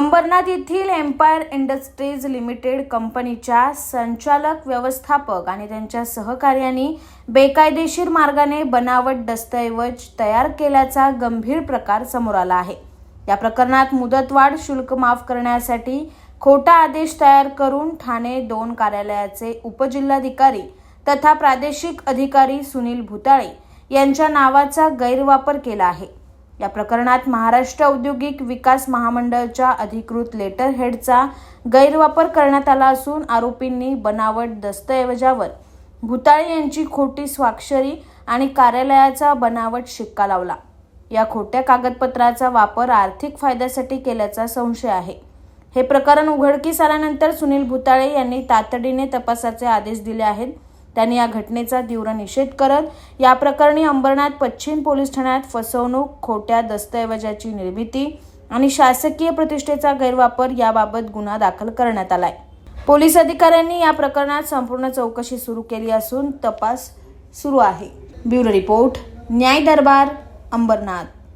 अंबरनाथ येथील empire industries limited कंपनीच्या संचालक व्यवस्थापक आणि त्यांच्या सहकार्यांनी बेकायदेशीर मार्गाने बनावट दस्तऐवज तयार केल्याचा गंभीर प्रकार समोर आला आहे. या प्रकरणात मुदतवाढ शुल्क माफ करण्यासाठी खोटा आदेश तयार करून ठाणे दोन कार्यालयाचे उपजिल्हाधिकारी तथा प्रादेशिक अधिकारी सुनील भुताळे यांच्या नावाचा गैरवापर केला आहे. या प्रकरणात महाराष्ट्र औद्योगिक विकास महामंडळाच्या अधिकृत लेटर हेडचा गैरवापर करण्यात आला असून आरोपींनी बनावट दस्तऐवजावर भुताळे यांची खोटी स्वाक्षरी आणि कार्यालयाचा बनावट शिक्का लावला. या खोट्या कागदपत्राचा वापर आर्थिक फायद्यासाठी केल्याचा संशय आहे. हे प्रकरण उघडकीस आल्यानंतर सुनील भुताळे यांनी तातडीने तपासाचे आदेश दिले आहेत. त्यांनी या घटनेचा तीव्र निषेध करत या प्रकरणी अंबरनाथ पश्चिम पोलीस ठाण्यात फसवणूक खोट्या दस्तऐवजाची निर्मिती आणि शासकीय प्रतिष्ठेचा गैरवापर याबाबत गुन्हा दाखल करण्यात आलाय. पोलीस अधिकाऱ्यांनी या प्रकरणात संपूर्ण चौकशी सुरू केली असून तपास सुरू आहे. ब्युरो रिपोर्ट न्याय दरबार अंबरनाथ.